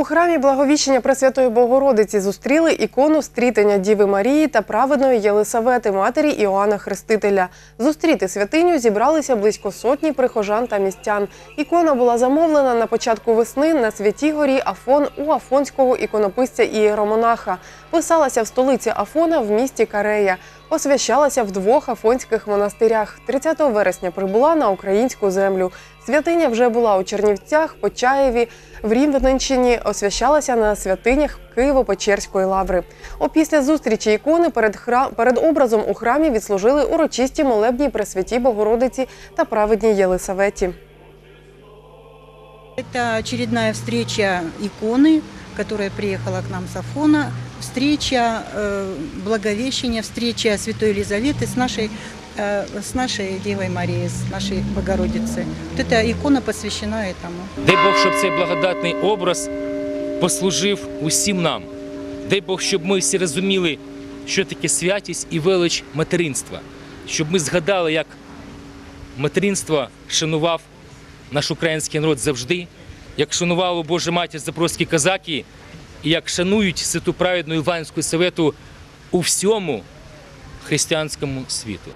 У храмі Благовіщення Пресвятої Богородиці зустріли ікону стрітення Діви Марії та праведної Єлисавети, матері Іоанна Хрестителя. Зустріти святиню зібралися близько сотні прихожан та містян. Ікона була замовлена на початку весни на святій горі Афон у афонського іконописця ієромонаха. Писалася в столиці Афона в місті Карея. Освящалася в двох афонських монастирях. 30 вересня прибула на українську землю. Святиня вже була у Чернівцях, Почаєві, в Рівненщині, освящалася на святинях Києво-Печерської лаври. Опісля зустрічі ікони перед, храм... перед образом у храмі відслужили урочисті молебні Пресвятій Богородиці та праведній Єлисаветі. Это очередная встреча иконы, которая приехала к нам с Афона. Встреча э, Благовещения, встреча Святой Елизаветы с нашей, э, с нашей Девой Марией, с нашей Богородицей. Вот эта икона посвящена этому. Дай Бог, щоб цей благодатний образ послужив усім нам. Дай Бог, щоб ми всі розуміли, що таке святість і велич материнства. Щоб ми згадали, як материнство шанував наш український народ завжди, як шанувало Боже матір запорозькі казаки, і як шанують святу праведну Іванську Совету у всьому християнському світу.